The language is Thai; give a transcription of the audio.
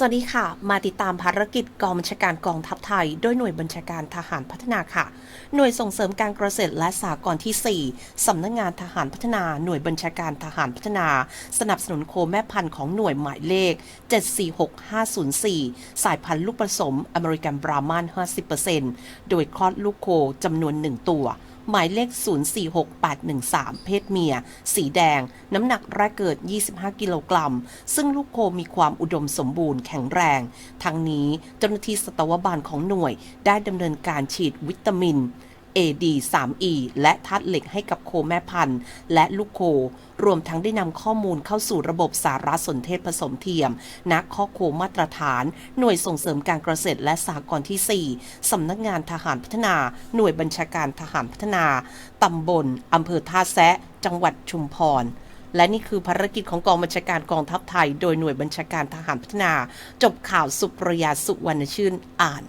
สวัสดีค่ะ มาติดตามภารกิจกองบัญชาการกองทัพไทย โดยหน่วยบัญชาการทหารพัฒนาค่ะ หน่วยส่งเสริมการเกษตรและสหกรณ์ที่ 4 สำนักงานทหารพัฒนา หน่วยบัญชาการทหารพัฒนา สนับสนุนโคแม่พันธุ์ของหน่วยหมายเลข 746504 สายพันธุ์ลูกผสมอเมริกันบรามัน 50%โดยคลอดลูกโคจำนวน 1 ตัว หมายเลข 046813 เพศเมีย สีแดง น้ำหนักแรกเกิด 25 กิโลกรัม ซึ่งลูกโคมีความอุดมสมบูรณ์แข็งแรง ทั้งนี้เจ้าหน้าที่สตวบาลของหน่วยได้ดำเนินการฉีดวิตามิน AD 3E และธาตุเหล็กให้กับโคแม่พันธุ์และลูกโค รวมทั้งได้นำข้อมูลเข้าสู่ระบบสารสนเทศผสมเทียมณข้อโคมาตรฐาน หน่วยส่งเสริมการเกษตรและสหกรณ์ที่ 4 สำนักงานทหารพัฒนา หน่วยบัญชาการทหารพัฒนาตำบลอำเภอท่าแซะ จังหวัดชุมพรและนี่คือภารกิจของกองบัญชาการกองทัพไทย โดยหน่วยบัญชาการทหารพัฒนา จบข่าวสุปรยาสุวรรณชื่นอ่าน